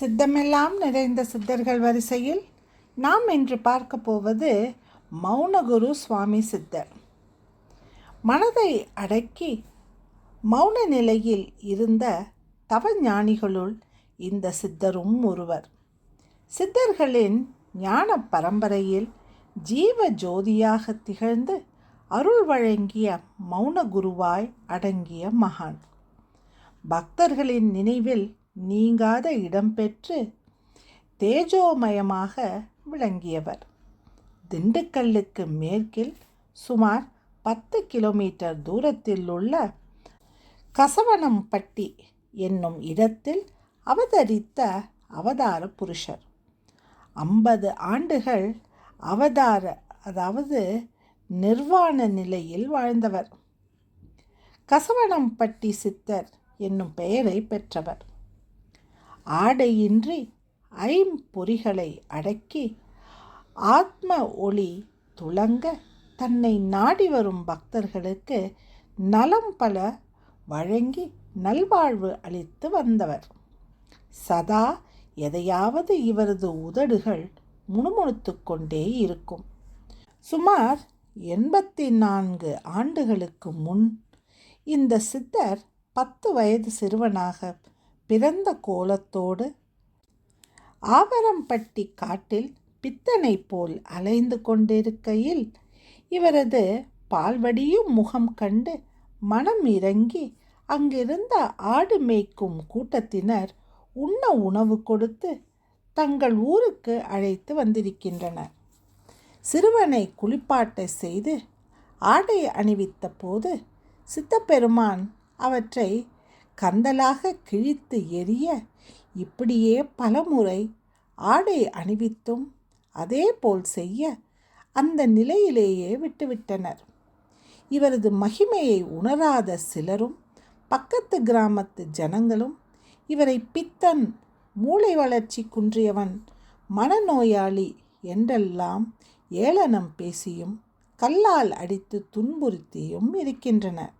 சித்தமெல்லாம் நிறைந்த சித்தர்கள் வரிசையில் நாம் இன்று பார்க்க போவது மௌனகுரு சுவாமி சித்தர். மனதை அடக்கி மௌன நிலையில் இருந்த தவஞானிகளுள் இந்த சித்தரும் ஒருவர். சித்தர்களின் ஞான பரம்பரையில் ஜீவ ஜோதியாக திகழ்ந்து அருள் வழங்கிய மௌன குருவாய் அடங்கிய மகான். பக்தர்களின் நினைவில் நீங்காத இடம்பெற்று தேஜோமயமாக விளங்கியவர். திண்டுக்கல்லுக்கு மேற்கில் சுமார் பத்து கிலோமீட்டர் தூரத்தில் உள்ள கசவனம்பட்டி என்னும் இடத்தில் அவதரித்த அவதார புருஷர். ஐம்பது ஆண்டுகள் அவதார அதாவது நிர்வாண நிலையில் வாழ்ந்தவர். கசவனம்பட்டி சித்தர் என்னும் பெயரை பெற்றவர். ஆடையின்றி ஐம்பொறிகளை அடக்கி ஆத்ம ஒளி துளங்க தன்னை நாடி வரும் பக்தர்களுக்கு நலம் பல வழங்கி நல்வாழ்வு அளித்து வந்தவர். சதா எதையாவது இவரது உதடுகள் முணுமுணுத்து கொண்டே இருக்கும். சுமார் எண்பத்தி நான்கு ஆண்டுகளுக்கு முன் இந்த சித்தர் பத்து வயது சிறுவனாக பிறந்த கோலத்தோடு ஆவரம்பட்டி காட்டில் பித்தனை போல் அலைந்து கொண்டிருக்கையில் இவரது பால்வடியும் முகம் கண்டு மனம் இறங்கி அங்கிருந்த ஆடு மேய்க்கும் கூட்டத்தினர் உண்ண உணவு கொடுத்து தங்கள் ஊருக்கு அழைத்து வந்திருக்கின்றனர். சிறுவனை குளிப்பாட்டை செய்து ஆடை அணிவித்த போது சித்தப்பெருமான் அவற்றை கந்தலாக கிழித்து எரிய இப்படியே பலமுறை ஆடை அணிவித்தும் அதேபோல் செய்ய அந்த நிலையிலேயே விட்டுவிட்டனர். இவரது மகிமையை உணராத சிலரும் பக்கத்து கிராமத்து ஜனங்களும் இவரை பித்தன் மூளை வளர்ச்சி குன்றியவன் மனநோயாளி என்றெல்லாம் ஏளனம் பேசியும் கல்லால் அடித்து துன்புறுத்தியும் இருக்கின்றனர்.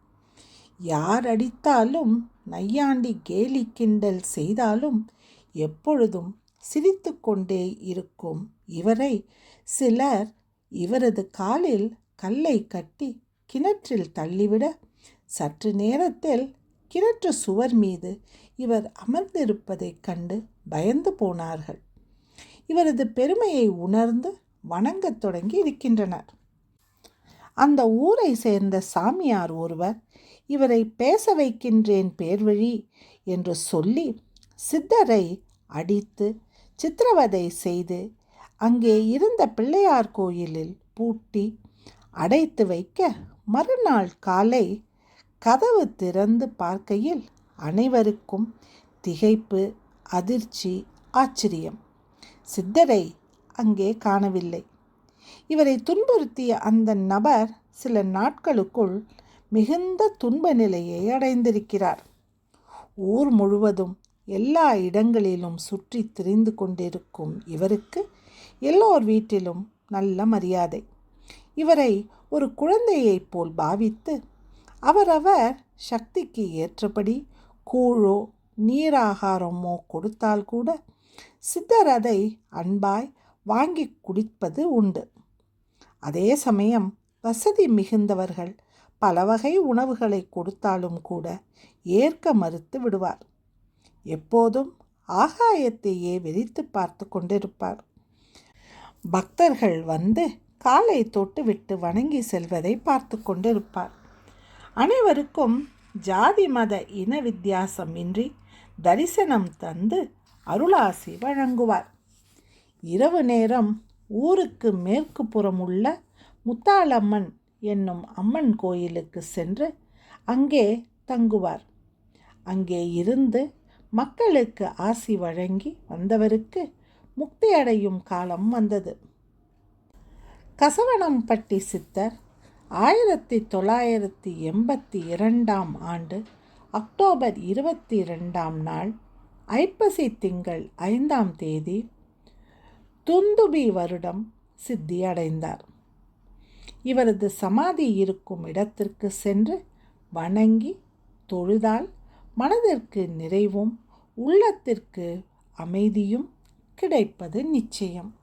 யார் அடித்தாலும் நையாண்டி கேலி கிண்டல் செய்தாலும் எப்பொழுதும் சிரித்து கொண்டே இருக்கும் இவரை. சிலர் இவரது காலில் கல்லை கட்டி கிணற்றில் தள்ளிவிட சற்று நேரத்தில் கிணற்று சுவர் மீது இவர் அமர்ந்திருப்பதைக் கண்டு பயந்து போனார்கள். இவரது பெருமையை உணர்ந்து வணங்கத் தொடங்கி இருக்கின்றனர். அந்த ஊரை சேர்ந்த சாமியார் ஒருவர் இவரை பேச வைக்கின்றேன் பேர்வழி என்று சொல்லி சித்தரை அடித்து சித்திரவதை செய்து அங்கே இருந்த பிள்ளையார் கோயிலில் பூட்டி அடைத்து வைக்க மறுநாள் காலை கதவு திறந்து பார்க்கையில் அனைவருக்கும் திகைப்பு அதிர்ச்சி ஆச்சரியம். சித்தரை அங்கே காணவில்லை. இவரை துன்புறுத்திய அந்த நபர் சில நாட்களுக்குள் மிகுந்த துன்ப நிலையை அடைந்திருக்கிறார். ஊர் முழுவதும் எல்லா இடங்களிலும் சுற்றி திரிந்து கொண்டிருக்கும் இவருக்கு எல்லோர் வீட்டிலும் நல்ல மரியாதை. இவரை ஒரு குழந்தையைப் போல் பாவித்து அவரவர் சக்திக்கு ஏற்றபடி கூழோ நீராகாரமோ கொடுத்தால் கூட சித்தர் அதை அன்பாய் வாங்கி குடிப்பது உண்டு. அதே சமயம் வசதி மிகுந்தவர்கள் பல வகை உணவுகளை கொடுத்தாலும் கூட ஏற்க மறுத்து விடுவார். எப்போதும் ஆகாயத்தையே வெறித்து பார்த்து கொண்டிருப்பார். பக்தர்கள் வந்து காலை தொட்டு விட்டு வணங்கி செல்வதை பார்த்து கொண்டிருப்பார். அனைவருக்கும் ஜாதி மத இன வித்தியாசம் இன்றி தரிசனம் தந்து அருளாசி வழங்குவார். இரவு நேரம் ஊருக்கு மேற்கு புறம் உள்ள முத்தாளம்மன் என்னும் அம்மன் கோயிலுக்கு சென்று அங்கே தங்குவார். அங்கே இருந்து மக்களுக்கு ஆசி வழங்கி வந்தவருக்கு முக்தி அடையும் காலம் வந்தது. கசவனம்பட்டி சித்தர் ஆயிரத்தி தொள்ளாயிரத்தி எண்பத்தி இரண்டாம் ஆண்டு அக்டோபர் இருபத்தி இரண்டாம் நாள் ஐப்பசி திங்கள் ஐந்தாம் தேதி துந்துபி வருடம் சித்தியடைந்தார். இவரது சமாதி இருக்கும் இடத்திற்கு சென்று வணங்கி தொழுதால் மனதிற்கு நிறைவும் உள்ளத்திற்கு அமைதியும் கிடைப்பது நிச்சயம்.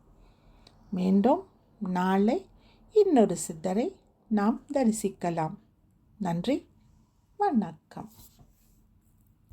மீண்டும் நாளை இன்னொரு சித்தரை நாம் தரிசிக்கலாம். நன்றி வணக்கம்.